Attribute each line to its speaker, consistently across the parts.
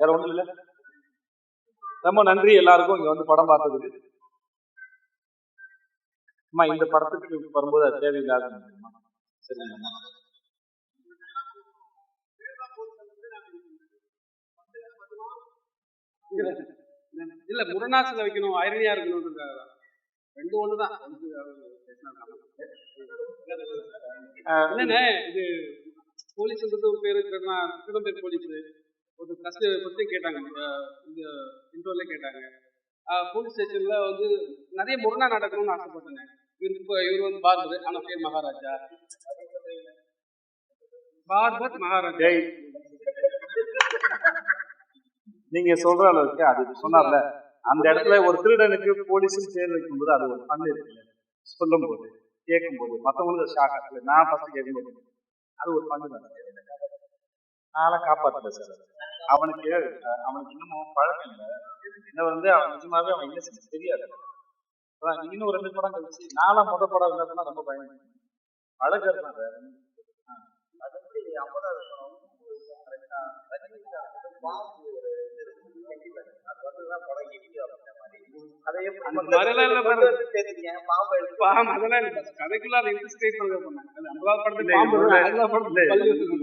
Speaker 1: வேற ஒண்ணும் இல்ல. ரொம்ப நன்றி எல்லாருக்கும் இங்க வந்து படம் பார்த்ததுக்கு. அம்மா இந்த படத்துக்கு வரும்போது அது தேவையில்லாத சரிங்கம்மா
Speaker 2: இல்ல முரணாசில வைக்கணும் ஐரணியா இருக்கணும் ரெண்டு ஒண்ணுதான். என்னண்ணே இது போலீஸ்ன்றது ஒரு பேரு திருடம் பேர் போலீஸ். ஒரு ஃபர்ஸ்ட் ஃபர்ஸ்ட் கேட்டாங்க. இந்த இன்டர்வியூல கேட்டாங்க. போலீஸ் ஸ்டேஷன்ல வந்து நிறைய முரணா நடக்கணும்னு ஆசைப்பட்டேன். இவர் இப்போ இவர் வந்து பார்பர் ஆனா பேர் மகாராஜா. பார்பர் மகாராஜா.
Speaker 1: நீங்க சொல்ற அளவுக்கு அது சொன்னார்ல. அந்த இடத்துல ஒரு திருடனுக்கு போலீஸும் பேர் வைக்கும்போது அது ஒரு பண்ணு இருக்குல்ல. சொல்லும் போது கேட்கும் போது மத்தவங்களுக்கு ஷாக் ஆகல நான் ஃபர்ஸ்ட் கேட்கும்போது அது ஒரு பண்ணு தான். நான்லாம் காப்பாத்தல சார். அவனுக்கு அவனுக்கு இன்னமும் பழக்கம் இல்லை. இன்னும் வந்து அவன் நிஜமாவே அவன் இன்னசென்ஸ் தெரியாது. இன்னும் ரெண்டு படம் கழிச்சு நாலாம் முத படம் இருந்தா ரொம்ப பயன் இல்ல,
Speaker 2: பாம்பு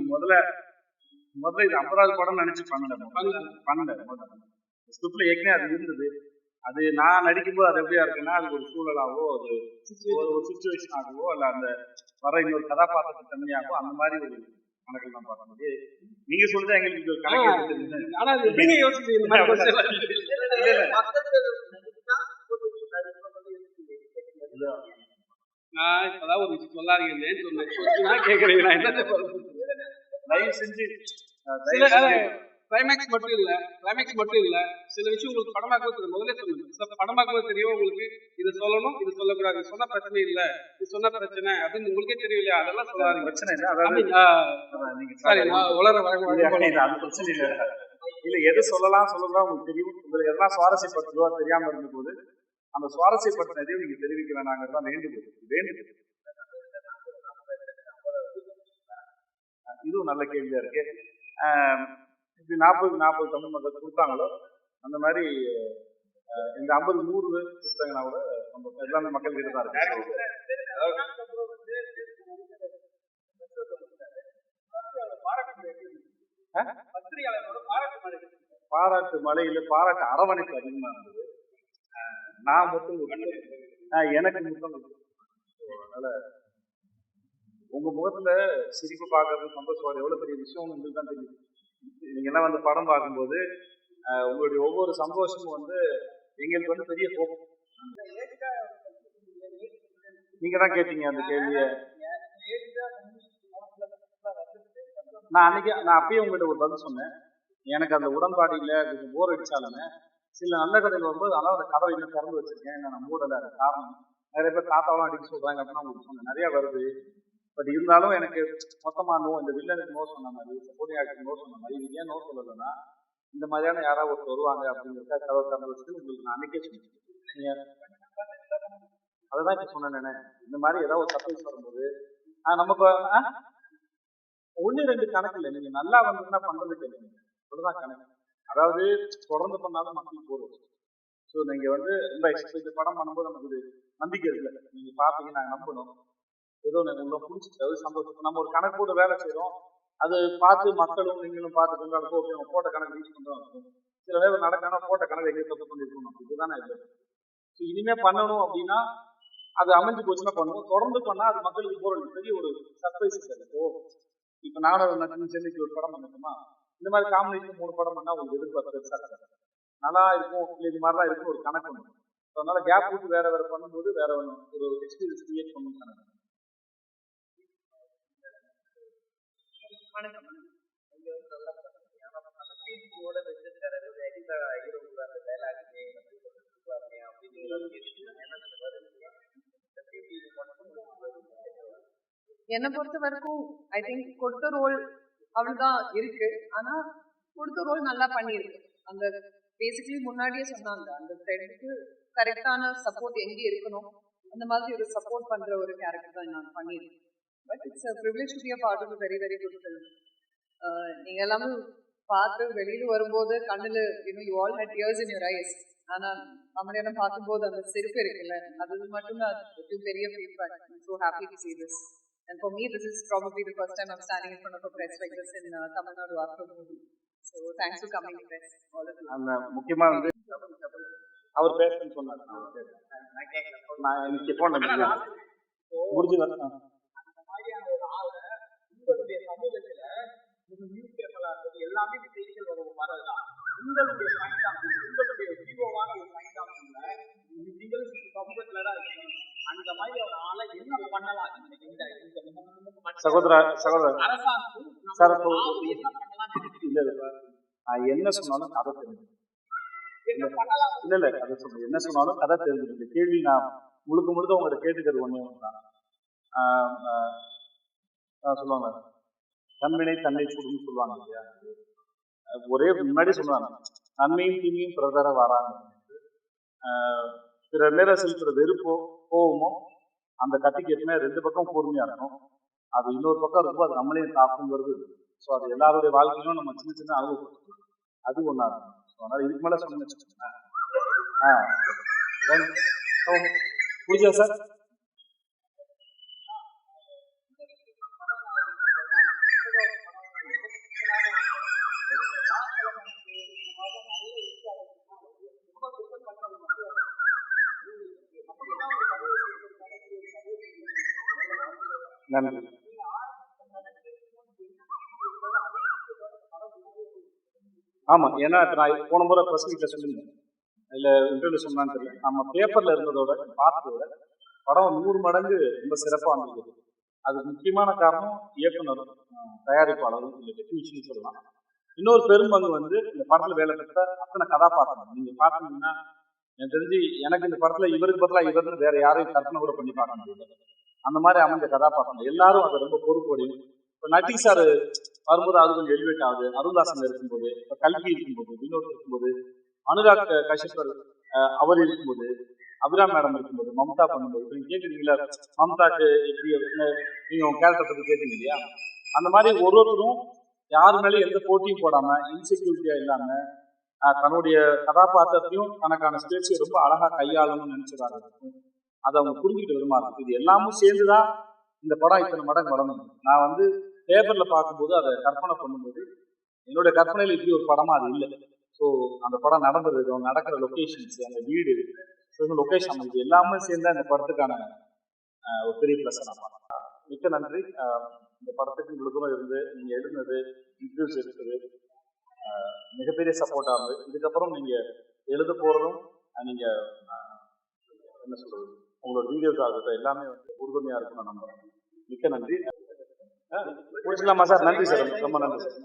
Speaker 1: முதல்ல- முதல்ல முதல்ல இது ஐம்பதாவது படம் நினைச்சு பண்ணல
Speaker 2: பண்ணல.
Speaker 1: பண்ணல ஸ்கிரிப்ட்ல ஏற்கனவே அது இருந்தது. அது நான் நடிக்கும்போது அது எப்படியா இருக்குன்னா அது ஒரு சூழலாவோ அது ஒரு சுச்சுவேஷன் ஆகவோ அல்ல அந்த வர இன்னொரு கதாபாத்திரத்தை தன்மையாகவோ அந்த மாதிரி ஒரு கணக்கில் தான் பார்க்கும்போது நீங்க சொல்றது எங்களுக்கு ஒரு கணக்கு.
Speaker 2: ஆனா எப்படிங்க?
Speaker 1: இல்ல, இல்ல.
Speaker 2: நான் இப்பதான் ஒரு சொல்லாதீங்கன்னு சொன்னேன். சொன்னா கேக்குறீங்க நான் என்ன
Speaker 1: தயவு செஞ்சு.
Speaker 2: கிளைமேக்ஸ் மட்டும் இல்ல கிளைமேக்ஸ் மட்டும் இல்ல சில விஷயம் உங்களுக்கு படமாக்கும்போது தெரியும். முதல்ல சொல்லுங்க. சில படமாக்கும்போது தெரியும் உங்களுக்கு. இது சொல்லணும் இது சொல்லக்கூடாது. சொன்னா பிரச்சனை இல்ல. இது சொன்னா பிரச்சனை அப்படின்னு உங்களுக்கே தெரியும் இல்லையா அதெல்லாம் சொல்லாதீங்க.
Speaker 1: பிரச்சனை இல்லை. அதாவது
Speaker 2: நான் உலர
Speaker 1: அது பிரச்சனை இல்ல. இல்ல எது சொல்லலாம் சொல்லலாம் உங்களுக்கு தெரியும். உங்களுக்கு எதெல்லாம் சுவாரஸ்யப்படுத்துதோ தெரியாம இருந்த போது அந்த சுவாரஸ்யப்படுத்தினதையும் நீங்க தெரிவிக்க வேணாங்கிறது தான் வேண்டுகோள். வேண்டுகோள். இதுவும் நல்ல கேள்வியா இருக்கு. ஆஹ் இப்படி நாற்பது நாற்பது தமிழ் மக்கள் கொடுத்தாங்களோ அந்த மாதிரி இந்த ஐம்பது நூறு கொடுத்தாங்கன்னா கூட நம்ம எல்லாமே மக்கள் கிட்ட தான் இருக்கு. பாராட்டு மலையில பாராட்டு அரவணைப்பு அதிகமா இருந்தது. நான் மட்டும் ஆஹ் எனக்கு மட்டும் அதனால உங்க முகத்துல சிரிப்பு பார்க்கறது சந்தோஷம் எவ்வளவு பெரிய விஷயம் உங்களுக்கு தான் தெரியும். நீங்க எல்லாம் வந்து படம் பார்க்கும்போது உங்களுடைய ஒவ்வொரு சந்தோஷமும் வந்து எங்களுக்கு வந்து பெரிய கோபம் நீங்க தான் கேட்டீங்க அந்த கேள்வியை. நான் அன்னைக்கு நான் அப்பயே உங்கள்கிட்ட ஒரு பதில் சொன்னேன். எனக்கு அந்த உடன்பாடு இல்லை கொஞ்சம் போர் அடிச்சாலுமே சில நல்ல கதைகள் வரும்போது அதனால அந்த கதவை இன்னும் திறந்து வச்சிருக்கேன் நான் மூடல காரணம். நிறைய பேர் தாத்தாவெல்லாம் அடிக்க சொல்றாங்க அப்படின்னு உங்களுக்கு சொன்னேன். நிறைய வருது. பட் இருந்தாலும் எனக்கு மொத்தமா நோ இந்த வில்லனுக்கு நோ சொன்ன மாதிரி சப்போர்ட்டிங் நோ சொன்ன மாதிரி ஏன் நோ சொல்லலைன்னா இந்த மாதிரியான யாராவது ஒருத்தர் வருவாங்க அப்படிங்கிறத கதவை திறந்து வச்சுட்டு உங்களுக்கு நான் அன்னைக்கே சொன்னேன் நீங்க அதுதான் இப்ப சொன்னேன் இந்த மாதிரி ஏதாவது ஒரு சர்ப்ரைஸ் வரும்போது ஆஹ் நமக்கு ஆ? ரெண்டு கணக்கு இல்லை. நீங்க நல்லா வந்ததுன்னா பண்றது கிடையாது அதுதான் கணக்கு. அதாவது தொடர்ந்து பண்ணாலும் மக்களுக்கு போதும். ஸோ நீங்க வந்து ரொம்ப எக்ஸ்பெக்ட் படம் பண்ணும்போது நமக்கு நம்பிக்கை இருக்குல்ல. நீங்க பாப்பீங்க நாங்க நம்பணும். ஏதோ எனக்கு உங்களை பிடிச்சிட்டு அது சந்தோஷம். நம்ம ஒரு கணக்கு போட்டு வேலை செய்யறோம் அது பார்த்து மக்களும் நீங்களும் பார்த்து கொண்டாடுறோம் ஓகே நம்ம போட்ட கணக்கு ரீச் பண்றோம் சில பேர் நடக்காம போட்ட கணக்கு எங்கே தப்பு பண்ணிருக்கணும் இதுதானே இது. ஸோ இனிமே பண்ணணும் அப்படின்னா அது அமைஞ்சு போச்சுன்னா பண்ணுவோம். தொடர்ந்து பண்ணா அது மக்களுக்கு போகிற பெரிய ஒரு சர்ப்ரைஸ் ஓ இப்ப நானும் நட்சத்திரம் சென்னைக்கு ஒரு படம் பண்ணணுமா இந்த மாதிரி காம்பினேஷன் மூணு படம் பண்ணா உங்களுக்கு எதிர்பார்த்து பெருசா நல்லா இருக்கும். இது மாதிரிலாம் இருக்கும் ஒரு கணக்கு ஒன்று அதனால கேப் விட்டு வேற வேற பண்ணும்போது வேற ஒன்று ஒரு எக்ஸ்பீரியன்ஸ் கிரியேட் பண்ணணும் கணக்கு.
Speaker 3: என்னை பொறுத்த வரைக்கும் ஐ திங்க் கொடுத்த ரோல் அவ்வளவுதான் இருக்கு ஆனா கொடுத்த ரோல் நல்லா பண்ணியிருக்கு அந்த பேசிக்கலி முன்னாடியே சொன்னாங்க அந்த ஃப்ரெண்டுக்கு கரெக்டான சப்போர்ட் எங்க இருக்கணும் அந்த மாதிரி ஒரு சப்போர்ட் பண்ற ஒரு கேரக்டர் தான் நான் பண்ணியிருக்கேன் but it's privilege to be a part of very very good film நீங்க எல்லாமே பார்த்து வெளியில வரும்போது கண்ணுல you know you all had tears in your eyes ஆனா அமலியனம் பார்க்கும்போது அந்த சிரிப்பு இருக்குல்ல அது மட்டும்தான் பெரிய feedback so happy to see this. And for me this is probably the first time I'm standing in front of a press like this in uh, Tamil Nadu after movie. So thanks for coming press all of you.
Speaker 1: அந்த முக்கியமா வந்து அவர் பேசுன்னு சொன்னார். நான் கேட்கல. நான் இன்னைக்கு phone முடிஞ்சு
Speaker 4: எல்லாமே இந்த செய்திகள் வரும். வரதுதான் உங்களுடைய ஆஃப் உங்களுடைய ஜீவோவான ஒரு ஆஃப் நீங்கள் சமூகத்துல தான் இருக்கணும் அந்த மாதிரி ஒரு ஆளை என்ன பண்ணலாம்? இந்த
Speaker 1: சகோதரா சகோதரர்
Speaker 4: அரசாங்கம்
Speaker 1: சார், இல்ல இல்ல என்ன சொன்னாலும் கதை தெரிஞ்சு
Speaker 4: என்ன பண்ணலாம்?
Speaker 1: இல்ல இல்ல கதை சொல்றேன். என்ன சொன்னாலும் கதை தெரிஞ்சு இந்த கேள்வி நான் முழுக்க முழுக்க உங்கள்ட்ட கேட்டுக்கிறது ஒண்ணே ஆஹ் ஆஹ் சொல்லுவாங்க தன்வினை தன்னை சுடுன்னு சொல்லுவாங்க இல்லையா? ஒரே முன்னாடி சொல்லுவாங்க. நன்மையும் தீமையும் பிரதர வராங்க. பிற மேல செலுத்துற வெறுப்போ கோவமோ அந்த கத்திக்கு எப்பவுமே ரெண்டு பக்கம் கூர்மையா இருக்கும் அது இன்னொரு பக்கம் ரொம்ப அது நம்மளையும் தாக்குங்கிறது ஸோ அது எல்லாருடைய வாழ்க்கையிலும் நம்ம சின்ன சின்ன அளவு அது ஒன்றா இருக்கும் ஸோ அதனால இதுக்கு மேலே சொல்லுங்க வச்சுக்கோங்களேன். ஆ. புரிஞ்சா சார்? நன்றி. ஆமா ஏன்னா நான் போன முறை பசங்கிட்ட சொல்லியிருந்தேன். இல்ல இன்டர்வியூ சொன்னான்னு தெரியல. நம்ம பேப்பர்ல இருந்ததோட பார்த்ததோட படம் நூறு மடங்கு ரொம்ப சிறப்பா அமைஞ்சது. அதுக்கு முக்கியமான காரணம் இயக்குனரும். தயாரிப்பாளரும் இல்லை டெக்னீஷியன் சொல்லலாம். இன்னொரு பெரும்பங்கு வந்து இந்த படத்துல வேலை பெற்ற அத்தனை கதாபாத்திரம். நீங்க பார்த்தீங்கன்னா எனக்கு தெரிஞ்சு எனக்கு இந்த படத்துல இவருக்கு பதிலா இவர்னு வேற யாரையும் கற்பனை கூட பண்ணி பார்க்க முடியல. அந்த மாதிரி அமைஞ்ச கதாபாத்திரம். எல்லாரும் அதை ரொம்ப பொறுப்போடையும் இப்போ நட்டி சார் வரும்போது அது கொஞ்சம் எலிவேட் ஆகுது. அருள்தாசன் இருக்கும்போது இப்போ கல்வி இருக்கும்போது வினோத் இருக்கும்போது அனுராக் கஷ்யப்பர் அஹ், அவர் இருக்கும்போது அபிராம் மேடம் இருக்கும்போது மம்தா பண்ணும்போது நீங்க கேட்குறீங்களா மம்தாக்கு எப்படி நீங்க உங்க கேரக்டர் பத்தி கேட்டீங்க இல்லையா? அந்த மாதிரி ஒரு ஒருவரும் யார் மேலேயும் எந்த போட்டியும் போடாம இன்செக்யூரிட்டியா இல்லாம தன்னுடைய கதாபாத்திரத்தையும் தனக்கான ஸ்பேஸையும் ரொம்ப அழகா கையாளணும்னு நினைச்சதாக இருக்கும் அதை அவங்க புரிஞ்சுக்கிட்டு விரும்பாங்க இது எல்லாமும் சேர்ந்துதான் இந்த படம் இத்தனை மடங்கு வளர்ந்தது நான் வந்து பேப்பர்ல பார்க்கும்போது அதை கற்பனை பண்ணும்போது என்னுடைய கற்பனையில இப்படி ஒரு படமா அது இல்லை. ஸோ அந்த படம் நடந்தது அவங்க நடக்கிற லொக்கேஷன்ஸ் அந்த வீடு லொக்கேஷன் இது எல்லாமே சேர்ந்து அந்த படத்துக்கான ஒரு பெரிய பிரச்சனை நான் மிக்க நன்றி. இந்த படத்துக்கு இவ்வளவு தூரம் இருந்து நீங்க எழுதுனது இன்டர்வியூஸ் எடுத்தது மிகப்பெரிய சப்போர்ட்டா இருந்தது. இதுக்கப்புறம் நீங்க எழுத போறதும் நீங்க என்ன சொல்றது உங்களோட வீடியோஸ் ஆகட்டும் எல்லாமே வந்து உறுதுணையா இருக்கும் நான் நம்புறேன். மிக்க நன்றி. முடிச்சுக்கலாமா சார்? நன்றி சார். ரொம்ப நன்றி சார்.